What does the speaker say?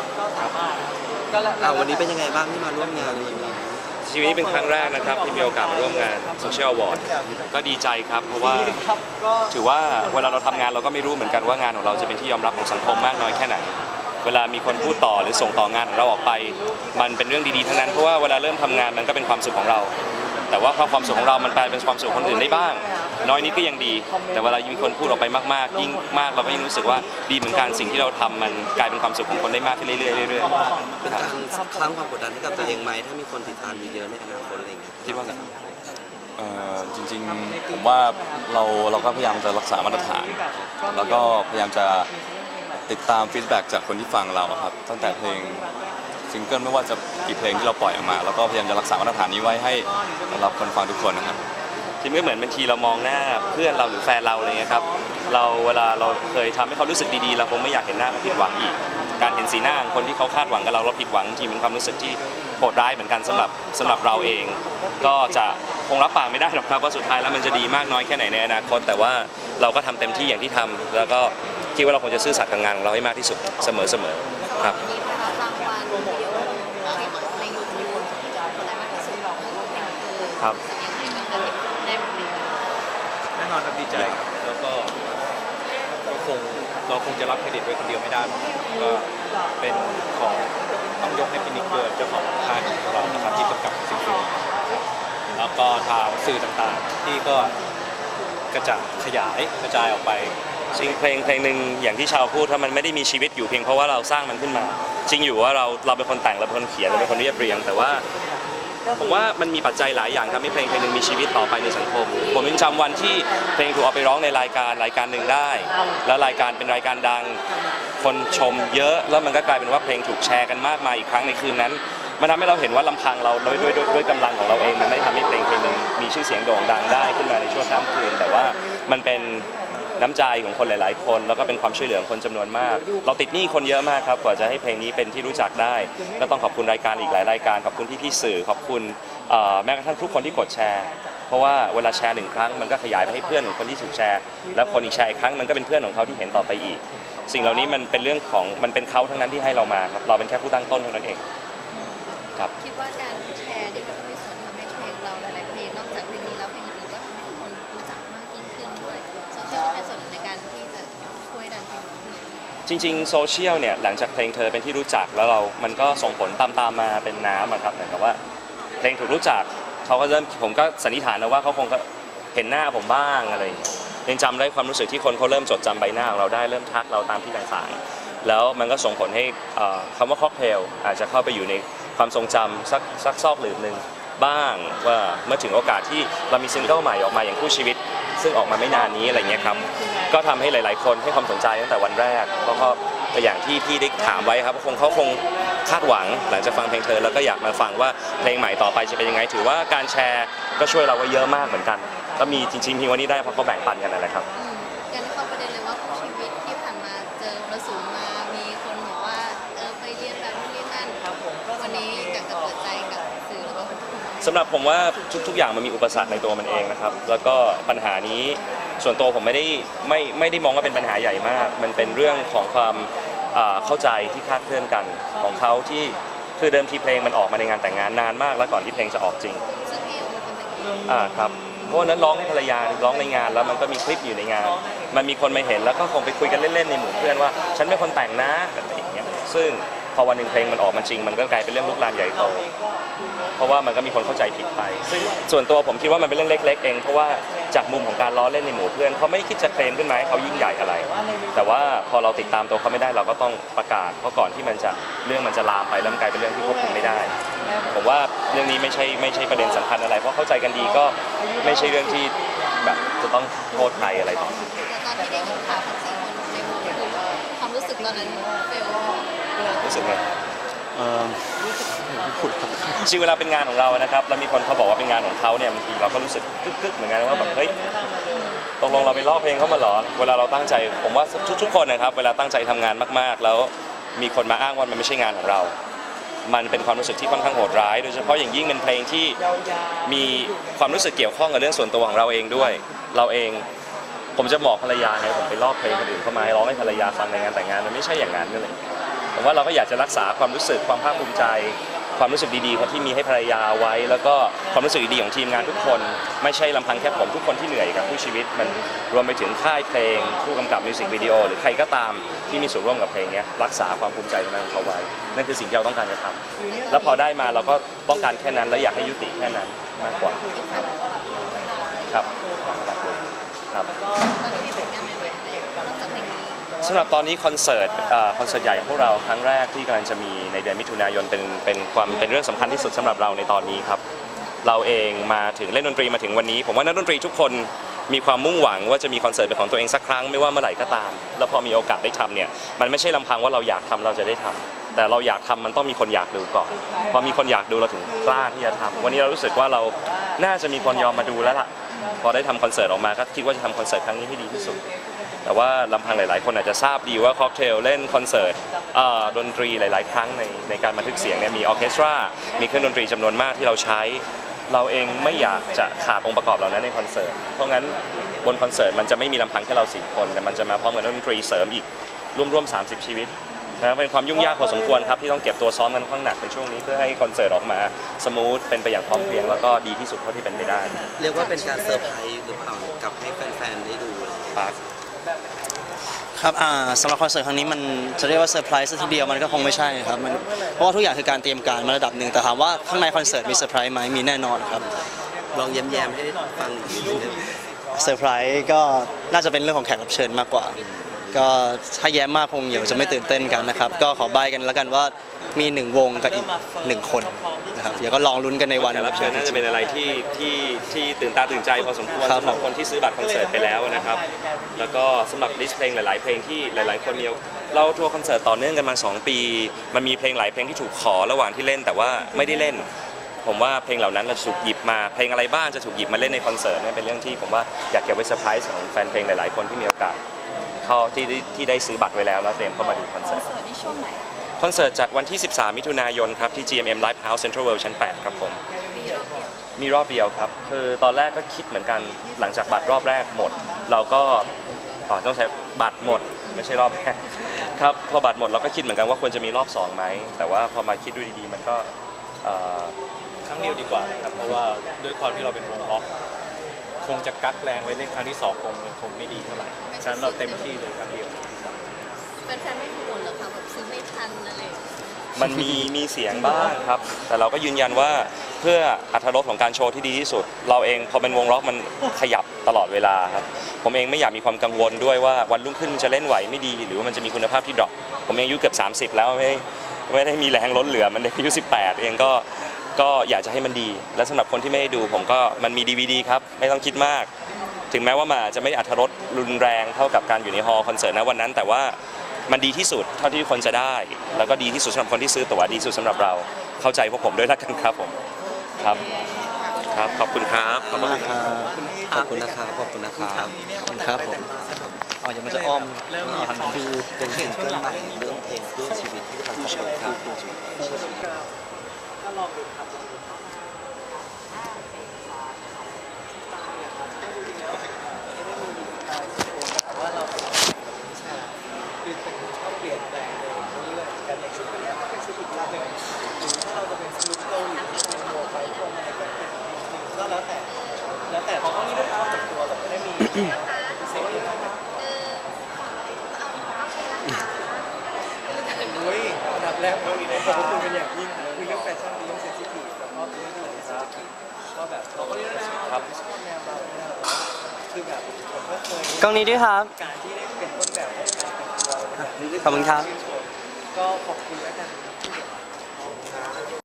ก็ก็สามารถก็แล้วอ่าวันนี้เป็นยังไงบ้างที่มาร่วมงานในวันนี้ชีวิตนี้เป็นครั้งแรกนะครับที่มีโอกาสมาร่วมงานโซเชียลอวอร์ดก็ดีใจครับเพราะว่าครับก็ถือว่าเวลาเราทำงานเราก็ไม่รู้เหมือนกันว่างานของเราจะเป็นที่ยอมรับของสังคมมากน้อยแค่ไหน เวลามีคนพูดต่อหรือส่งต่องานของเราออกไป มันเป็นเรื่องดีๆทั้งนั้นเพราะว่าเวลาเริ่มทำงานมันก็เป็นความสุขของเรา แต่ว่าพอความสุขของเรามันแปลเป็นความสุขของคนอื่นได้บ้าง น้อยนิดก็ยังดี แต่เวลามีคนพูดออกไปมากๆ ยิ่งมากเราก็ยิ่งรู้สึกว่าดีเหมือนกันสิ่งที่เราทำมันกลายเป็นความสุขของคนได้มากขึ้นเรื่อยๆเรื่อยเป็นๆคการรับสร้างความกดดันให้กับตัวเองไหมถ้ามีคนติดตามเยอะๆในอนาคตอะไรอย่างเงี้ยคิดว่าไงเอ่อจริงๆผมว่าเราเราก็พยายามจะรักษามาตรฐาน แล้วก็พยายามจะติดตามฟีดแบ็กจากคนที่ฟังเราอะครับตั้งแต่เพลงซิงเกิลไม่ว่าจะกี่เพลงที่เราปล่อยออกมา แล้วก็พยายามจะรักษามาตรฐานนี้ไว้ให้สำหรับคนฟังทุกคนนะครับ จริงๆไม่เหมือนบางทีเรามองหน้าเพื่อนเราหรือแฟนเราอะไรเงี้ยครับเราเวลาเราเคยทำให้เขารู้สึกดีๆ เราคงไม่อยากเห็นหน้าเขาผิดหวังอีก การเห็นสีหน้าของคนที่เขาคาดหวังกับเราเราผิดหวังจริงเป็นความรู้สึกที่โหดร้ายเหมือนกันสำหรับสำหรับเราเอง ก็จะคงรับปากไม่ได้หรอกครับว่าสุดท้ายแล้วมันจะดีมากน้อยแค่ไหนในอนาคต แต่ว่าเราก็ทำเต็มที่อย่างที่ทำแล้วก็คิดว่าเราคงจะซื่อสัตย์กับงานของเราให้มากที่สุดเสมอๆครับครับ อย่างที่มันได้บทเรียน แน่นอนครับ ดีใจครับแล้วก็ก็คงเราคงจะรับเครดิตไว้คนเดียวไม่ได้หรอกก็เป็นของต้องยกให้พินิกเกิร์เจ้าของค่ายของเรานะครับที่กำกับสิ่งนี้แล้วก็ทางสื่อต่างๆ ที่ก็กระจายขยายกระจายออกไปจริงเพลงเพลงหนึ่งอย่างที่ชาวพูดถ้ามันไม่ได้มีชีวิตอยู่เพียงเพราะว่าเราสร้างมันขึ้นมา จริงอยู่ว่าเราเราเป็นคนแต่งเราเป็นคนเขียนเราเป็นคนเรียบเรียง แต่ว่า ผมว่ามันมีปัจจัยหลายอย่างทำให้เพลงเพลงหนึ่งมีชีวิตต่อไปในสังคม ผมยังจำวันที่เพลงถูกเอาไปร้องในรายการรายการหนึ่งได้ แล้วรายการเป็นรายการดัง คนชมเยอะ แล้วมันก็กลายเป็นว่าเพลงถูกแชร์กันมากมายอีกครั้งในคืนนั้น มันทำให้เราเห็นว่าลำพังเราด้วยด้วยด้วยด้วยกำลังของเราเองมันไม่ทำให้เพลงเพลงหนึ่งมีชื่อเสียงโด่งดังได้ขึ้นมาในช่วงข้ามคืน แต่ว่ามันเป็น น้ำใจของคนหลาย ๆ คน แล้วก็เป็นความช่วยเหลือของคนจำนวนมาก เราติดหนี้คนเยอะมากครับกว่าจะให้เพลงนี้เป็นที่รู้จักได้ ก็ต้องขอบคุณรายการอีกหลายรายการขอบคุณพี่พี่ๆสื่อขอบคุณเอ่อแม้กระทั่งทุกคนที่กดแชร์ เพราะว่าเวลาแชร์หนึ่งครั้งมันก็ขยายไปให้เพื่อนของคนที่ถูกแชร์ แล้วคนอีกแชร์อีกครั้งมันก็เป็นเพื่อนของเขาที่เห็นต่อไปอีก สิ่งเหล่านี้มันเป็นเรื่องของมันเป็นเขาทั้งนั้นที่ให้เรามาครับเราเป็นแค่ผู้ตั้งต้นเท่านั้นเอง คิดว่ากา จริงๆโซเชียลเนี่ยหลังจากเพลงเธอเป็นที่รู้จักแล้วเรา มันก็ส่งผลตามตามๆมาเป็นน้ำอะครับเหมือนกับว่าเพลงถูกรู้จักเขาก็เริ่มผมก็สันนิษฐานนะว่าเขาคงเห็นหน้าผมบ้างอะไรอย่างเงี้ยยังจำได้ความรู้สึกที่คนเขาเริ่มจดจำใบหน้าของเราได้เริ่มทักเราตามที่ต่างๆ แล้วมันก็ส่งผลให้เอ่อคำว่าค็อกเทลอาจจะเข้าไปอยู่ในความทรงจำสักสักซอกหลืบหนึ่งบ้างว่าเมื่อถึงโอกาสที่เรามีซิงเกิลใหม่ออกมาอย่างคู่ชีวิต ซึ่งออกมาไม่นานนี้อะไรเงี้ยครับก็ทำให้หลาย ๆ คนให้ความสนใจตั้งแต่วันแรกเพราะก็อย่างที่พี่ได้ถามไว้ครับคงเขาคงคาดหวังหลังจากฟังเพลงเธอแล้วก็อยากมาฟังว่าเพลงใหม่ต่อไปจะเป็นยังไง ถือว่าการแชร์ก็ช่วยเราไว้เยอะมากเหมือนกันก็มีจริงๆมีวันนี้ได้เพราะเขาแบ่งปันกันนั่นแหละครับ สำหรับผมว่าทุก ๆ อย่างมันมีอุปสรรคในตัวมันเองนะครับ แล้วก็ปัญหานี้ส่วนตัวผมไม่ได้ไม่ไม่ได้มองว่าเป็นปัญหาใหญ่มาก มันเป็นเรื่องของความอ่าเข้าใจที่คลาดเคลื่อนกันของเขาที่คือเดิมทีเพลงมันออกมาในงานแต่งงานนานมาก แล้วก่อนที่เพลงจะออกจริงซึ่งพี่โอเป็นคนแต่งเองอ่าครับเพราะวันนั้นร้องให้ภรรยาร้องในงานแล้วมันก็มีคลิปอยู่ในงาน มันมีคนมาเห็นแล้วก็คงไปคุยกันเล่นๆในหมู่เพื่อนว่า ฉันเป็นคนแต่งนะอะไรอย่างเงี้ยซึ่งพอวันหนึ่งเพลงมันออกมาจริง มันก็กลายเป็นเรื่องลุกลามใหญ่โต เพราะว่ามันก็มีคนเข้าใจผิดไป ซึ่งส่วนตัวผมคิดว่ามันเป็นเรื่องเล็ก ๆ เอง เพราะว่าจากมุมของการล้อเล่นในหมู่เพื่อนเขาไม่คิดจะเคลมขึ้นมาให้เขายิ่งใหญ่อะไร แต่ว่าพอเราติดตามตัวเขาไม่ได้เราก็ต้องประกาศ เพราะก่อนที่มันจะเรื่องมันจะลามไปแล้วมันกลายเป็นเรื่องที่ควบคุมไม่ได้ ผมว่าเรื่องนี้ไม่ใช่ไม่ใช่ประเด็นสำคัญอะไร เพราะเข้าใจกันดีก็ไม่ใช่เรื่องที่แบบจะต้องโทษใครอะไรต่อแต่ตอนที่ได้ยินข่าวทั้งสี่คนในวงคือความรู้สึกตอนนั้นเฟลรู้สึกไงเอ่อพูดครับ จริงเวลาเป็นงานของเรานะครับแล้วมีคนเขาบอกว่าเป็นงานของเขาเนี่ยบางทีเราก็รู้สึกกึกๆเหมือนกันว่าแบบเฮ้ยตกลงเราไปลอกเพลงเขามาหรอเวลาเราตั้งใจ ผมว่าทุกๆคนนะครับเวลาตั้งใจทำงานมากๆ แล้วมีคนมาอ้างว่ามันไม่ใช่งานของเรา มันเป็นความรู้สึกที่ค่อนข้างโหดร้าย โดยเฉพาะอย่างยิ่งเป็นเพลงที่มีความรู้สึกเกี่ยวข้องกับเรื่องส่วนตัวของเราเองด้วย เราเองผมจะบอกภรรยาไงผมไปลอกเพลงคนอื่นเข้ามาให้ร้องให้ภรรยาฟังในงานแต่งงานมันไม่ใช่อย่างนั้นนั่นเลย ผมว่าเราก็อยากจะรักษาความรู้สึกความภาคภูมิใจ ความรู้สึกดีๆของที่มีให้ภรรยาไว้ แล้วก็ความรู้สึกดีๆของทีมงานทุกคน ไม่ใช่ลำพังแค่ผมทุกคนที่เหนื่อยกับผู้ชีวิต มันรวมไปถึงค่ายเพลง ผู้กำกับมิวสิกวิดีโอหรือใครก็ตามที่มีส่วนร่วมกับเพลงนี้รักษาความภูมิใจตรงนั้นของเขาไว้ นั่นคือสิ่งที่เราต้องการจะทำแล้วพอได้มาเราก็ต้องการแค่นั้น และอยากให้ยุติแค่นั้นมากกว่าครับครับ สำหรับตอนนี้คอนเสิร์ตคอนเสิร์ตใหญ่ของพวกเราครั้งแรกที่กำลังจะมีในเดือนมิถุนายนเป็นเป็นความเป็นเรื่องสำคัญที่สุดสำหรับเราในตอนนี้ครับ เราเองมาถึงเล่นดนตรีมาถึงวันนี้ ผมว่านักดนตรีทุกคนมีความมุ่งหวังว่าจะมีคอนเสิร์ตเป็นของตัวเองสักครั้งไม่ว่าเมื่อไหร่ก็ตาม แล้วพอมีโอกาสได้ทำเนี่ยมันไม่ใช่ลำพังว่าเราอยากทำเราจะได้ทำแต่เราอยากทำมันต้องมีคนอยากดูก่อน พอมีคนอยากดูเราถึงกล้าที่จะทำวันนี้เรารู้สึกว่าเราน่าจะมีคนยอมมาดูแล้วล่ะพอได้ทำคอนเสิร์ตออกมาก็คิดว่าจะทำคอนเสิร์ตครั้งนี้ให้ดีที่สุด แต่ว่าลำพังหลาย ๆ คนอาจจะทราบดีว่าค็อกเทลเล่นคอนเสิร์ตเอ่อดนตรีหลาย ๆ ครั้งในในการบันทึกเสียงเนี่ยมีออร์เคสตรา มีเครื่องดนตรีจำนวนมากที่เราใช้ เราเองไม่อยากจะขาดองค์ประกอบเหล่านั้นในคอนเสิร์ต เพราะงั้นบนคอนเสิร์ตมันจะไม่มีลำพังแค่เราสี่คน แต่มันจะมาพร้อมกับนักดนตรีเสริมอีกร่วม ๆ 30 ชีวิตนะเป็นความยุ่งยากพอสมควรครับที่ต้องเก็บตัวซ้อมกันค่อนข้างหนักในช่วงนี้เพื่อให้คอนเสิร์ตออกมาสมูทเป็นไปอย่างพร้อมเพรียงแล้วก็ดีที่สุดเท่าที่เป็นไปได้เรียกว่าเป็นการเซอร์ไพรส์หรือเปล่ากับให้แฟนๆได้ดูเลยปาร์ค ครับอ่าสำหรับคอนเสิร์ตครั้งนี้มันจะเรียกว่าเซอร์ไพรส์ซะทีเดียวมันก็คงไม่ใช่ครับมันเพราะว่าทุกอย่างคือการเตรียมการมาระดับหนึ่งแต่ถามว่าข้างในคอนเสิร์ตมีเซอร์ไพรส์ไหมมีแน่นอนครับลองแย้มๆให้ฟังอีกนิดนึงเซอร์ไพรส์ก็น่าจะเป็นเรื่องของแขกรับเชิญมากกว่า ก็ถ้าแย้มมากคงเดี๋ยวจะไม่ตื่นเต้นกันนะครับ ก็ขอใบกันแล้วกันว่ามีหนึ่งวงกับอีกหนึ่งคน นะครับเดี๋ยวก็ลองลุ้นกันในวัน แขกรับเชิญน่าจะเป็นอะไรที่ที่ที่ตื่นตาตื่นใจพอสมควรครับสำหรับคนที่ซื้อบัตรคอนเสิร์ตไปแล้วนะครับ แล้วก็สำหรับลิสต์เพลงหลาย ๆ เพลงที่หลาย ๆ คนมีเราทัวร์คอนเสิร์ตต่อเนื่องกันมา 2 ปี มันมีเพลงหลายเพลงที่ถูกขอระหว่างที่เล่นแต่ว่าไม่ได้เล่น ผมว่าเพลงเหล่านั้นเราจะถูกหยิบมาเพลงอะไรบ้างจะถูกหยิบมาเล่นในคอนเสิร์ตเนี่ยเป็นเรื่องที่ผมว่าอยากเก็บไว้เซอร์ไพรส์ของแฟนเพลงหลาย ๆ คนที่มีโอกาสเข้าที่ได้ที่ได้ซื้อบัตรไว้แล้วแล้วเตรียมเข้ามาดูคอนคอเสินร์ต เสิร์ตที่ช่วงไหนค คอนเสิร์ตจัดวันที่ 13 มิถุนายนครับ ที่ GMM Live House Central World ชั้น 8 ครับผม มีรอบเดียวครับ คือตอนแรกก็คิดเหมือนกันหลังจากบัตรรอบแรกหมด เราก็อ๋อต้องใช้บัตรหมด ไม่ใช่รอบแรกครับ พอบัตรหมดเราก็คิดเหมือนกันว่าควรจะมีรอบสองไหม แต่ว่าพอมาคิดดูดีๆ มันก็เอ่อครั้งเดียวดีกว่านะครับเพราะว่าด้วยความที่เราเป็นวงล็อกคงจะกักแรงไว้เล่นครั้งที่สองคงคงไม่ดีเท่าไหร่ฉะนั้นเราเต็มที่เลยครั้งเดียว แฟนๆไม่กังวลเหรอคะแบบ ทันอะไรอย่างเงี้ยมันมีมีเสียงบ้างครับ แต่เราก็ยืนยันว่าเพื่ออัตรสของการโชว์ที่ดีที่สุด เราเองพอเป็นวงล็อกมันขยับตลอดเวลาครับ ผมเองไม่อยากมีความกังวลด้วยว่าวันรุ่งขึ้นจะเล่นไหวไม่ดี หรือว่ามันจะมีคุณภาพที่ดรอปผมเองอายุเกือบ30 แล้วไม่ไม่ได้มีแรงล้นเหลือมันเด็กอายุ 18 เองก็ก็อยากจะให้มันดี และสำหรับคนที่ไม่ได้ดู ผมก็มันมี DVD ครับไม่ต้องคิดมาก ถึงแม้ว่ามันอาจจะไม่อัตรสรุนแรงเท่ากับการอยู่ในฮอลล์คอนเสิร์ตนะวันนั้น แต่ว่า มันดีที่สุดเท่าที่คนจะได้ แล้วก็ดีที่สุดสำหรับคนที่ซื้อตั๋วดีที่สุดสำหรับเราเข้าใจพวกผมด้วยละกันครับผมครับครับขอบคุณครับขอบคุณมากครับ ขอบคุณนะครับ ขอบคุณนะครับขอบคุณครับผมอ๋อเดี๋ยวมันจะอ้อมอ๋อทางนี้คือเป็นซิงเกิลใหม่เรื่องเพลงเพื่อชีวิตที่ทำให้เราครับว่าเราคือเป็นต้องเปลี่ยนแปลงเลยเรื่อยๆกันอย่างชุดนี้เป็นชุดอีกแบบหนึ่งหรือถ้าเราจะเป็นสลุปเกาหลีเป็นโมไฟโฟมอะไรก็เป็นก็แล้วแต่ แล้วแต่เขาก็มีด้วยความส่วนตัวแบบไม่ได้มีพิเศษเลยอุ้ ยอันดับแรกเราขอบคุณเป็นอย่างยิ่งคือเรื่องแฟชั่นเป็นเรื่องเซนซิทีฟแล้วก็เป็นเรื่องที่เราเซนซิทีฟก็แบบเราก็เรียกนะครับชอบแนวเราเนี่ยคือแบบผมก็เคยกล้องนี้ด้วยครับ การที่ได้เป็นต้นแบบของการแต่งตัวแบบนี้ขอบคุณครับก็ขอบคุณแล้วกัน